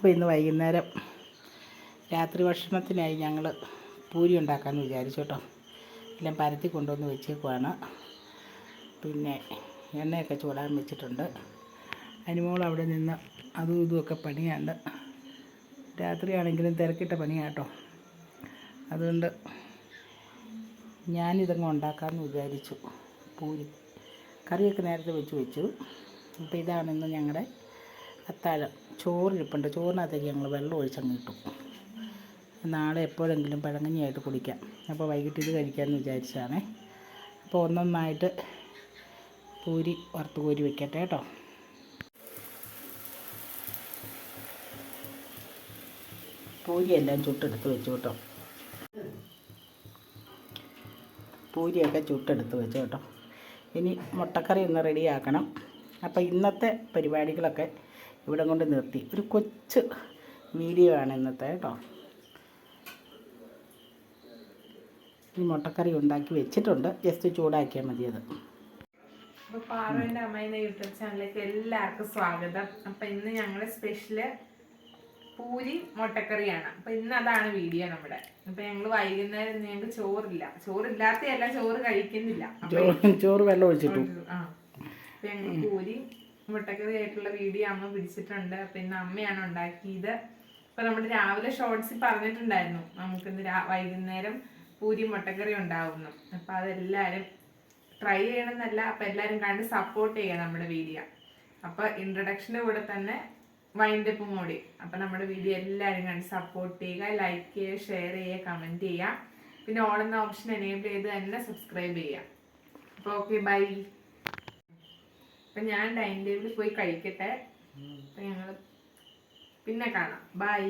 അപ്പോൾ ഇന്ന് വൈകുന്നേരം രാത്രി ഭക്ഷണത്തിനായി ഞങ്ങൾ പൂരി ഉണ്ടാക്കാമെന്ന് വിചാരിച്ചു കേട്ടോ. എല്ലാം പരത്തി കൊണ്ടുവന്ന് വെച്ചേക്കുവാണ്. പിന്നെ എണ്ണയൊക്കെ ചൂടാൻ വെച്ചിട്ടുണ്ട്. അനിമോൾ അവിടെ നിന്ന് അതും ഇതുമൊക്കെ പണിയാണ്ട് രാത്രിയാണെങ്കിലും തിരക്കിട്ട പണിയാട്ടോ അതുകൊണ്ട് ഞാനിതങ്ങ് ഉണ്ടാക്കാമെന്ന് വിചാരിച്ചു. പൂരി കറിയൊക്കെ നേരത്തെ വെച്ച് വെച്ചു. അപ്പോൾ ഇതാണ് ഇന്ന് ഞങ്ങളുടെ അത്താഴം ചോറിരിപ്പുണ്ട് ചോറിനകത്തേക്ക് ഞങ്ങൾ വെള്ളം ഒഴിച്ചങ്ങ് ഇട്ടു. നാളെ എപ്പോഴെങ്കിലും പഴങ്കഞ്ഞിയായിട്ട് കുടിക്കാം. അപ്പോൾ വൈകിട്ട് ഇത് കഴിക്കാമെന്ന് വിചാരിച്ചതാണ്. അപ്പോൾ ഒന്നൊന്നായിട്ട് പൂരി വറുത്ത് കോരി വെക്കട്ടെ കേട്ടോ. പൂരിയെല്ലാം ചുട്ടെടുത്ത് വെച്ചു കേട്ടോ. പൂരിയൊക്കെ ചുട്ടെടുത്ത് വെച്ചു കേട്ടോ. ഇനി മുട്ടക്കറി ഒന്ന് റെഡിയാക്കണം. അപ്പോൾ ഇന്നത്തെ പരിപാടികളൊക്കെ ഇവിടെ കൊണ്ട് നിർത്തി. ഒരു കൊച്ച് വീഡിയോ ആണ് ഇന്നത്തെ കേട്ടോ. ഈ മുട്ടക്കറി ഉണ്ടാക്കി വെച്ചിട്ടുണ്ട്. ജസ്റ്റ് ചൂടാക്കിയാൽ മതി അത്. അപ്പോൾ പാറുവിന്റെ അമ്മയുടെ യൂട്യൂബ് ചാനലിലേക്ക് എല്ലാവർക്കും സ്വാഗതം. അപ്പോൾ ഇന്ന് ഞങ്ങളുടെ സ്പെഷ്യൽ പൂരി മുട്ടക്കറിയാണ്. അപ്പോൾ ഇന്ന് അതാണ് വീഡിയോ നമ്മുടെ. അപ്പോൾ ഞങ്ങൾ വൈകുന്നേരം ഞങ്ങൾക്ക് ചോറില്ല. ചോറില്ലാത്തയല്ല ചോറ് കഴിക്കുന്നില്ല. ചോറ് വെള്ളം ഒഴിച്ചിട്ടു. ആ. അപ്പം ഞങ്ങൾ പൂരി മുട്ടക്കറി ആയിട്ടുള്ള വീഡിയോ അമ്മ പിടിച്ചിട്ടുണ്ട്. പിന്നെ അമ്മയാണ് ഉണ്ടാക്കിയത്. അപ്പൊ നമ്മുടെ രാവിലെ ഷോർട്സിൽ പറഞ്ഞിട്ടുണ്ടായിരുന്നു. നമുക്ക് ഇന്ന് രാ- വൈകുന്നേരം പൂരി മുട്ടക്കറി ഉണ്ടാവുന്നു. അപ്പൊ അതെല്ലാരും ട്രൈ ചെയ്യണമെന്നല്ല അപ്പൊ എല്ലാരും കണ്ട് സപ്പോർട്ട് ചെയ്യുക നമ്മുടെ വീഡിയോ. അപ്പൊ ഇൻട്രഡക്ഷന്റെ കൂടെ തന്നെ വൈൻഡപ്പ് മോഡി അപ്പൊ നമ്മുടെ വീഡിയോ എല്ലാരും കണ്ട് സപ്പോർട്ട് ചെയ്യുക ലൈക്ക് ചെയ്യുക ഷെയർ ചെയ്യുക കമന്റ് ചെയ്യുക. പിന്നെ ഓൾ എന്ന ഓപ്ഷൻ എനേബിൾ ചെയ്ത് തന്നെ സബ്സ്ക്രൈബ് ചെയ്യുക. അപ്പൊ ഓക്കെ ബൈ അപ്പൊ ഞാൻ ഡൈനിങ് ടേബിളിൽ പോയി കഴിക്കട്ടെ? അപ്പൊ ഞങ്ങൾ പിന്നെ കാണാം. ബൈ.